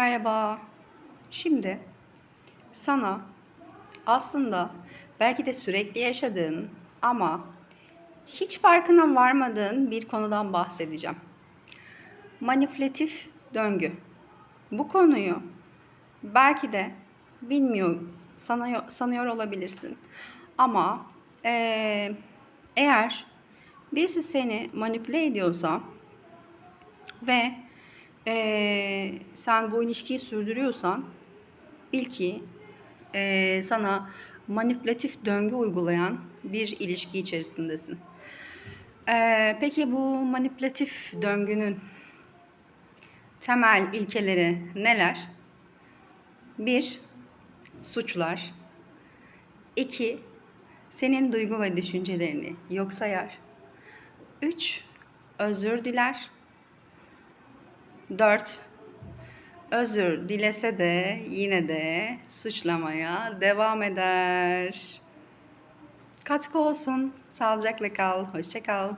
Merhaba. Şimdi sana aslında belki de sürekli yaşadığın ama hiç farkına varmadığın bir konudan bahsedeceğim. Manipülatif döngü. Bu konuyu belki de bilmiyor sanıyor, sanıyor olabilirsin. Ama eğer birisi seni manipüle ediyorsa ve eee, sen bu ilişkiyi sürdürüyorsan bil ki eee, sana manipülatif döngü uygulayan bir ilişki içerisindesin. Eee, peki bu manipülatif döngünün temel ilkeleri neler? Bir, suçlar. İki, senin duygu ve düşüncelerini yok sayar. Üç, özür diler. 4. Özür dilese de yine de suçlamaya devam eder. Katkı olsun. Sağlıcakla kal. Hoşça kal.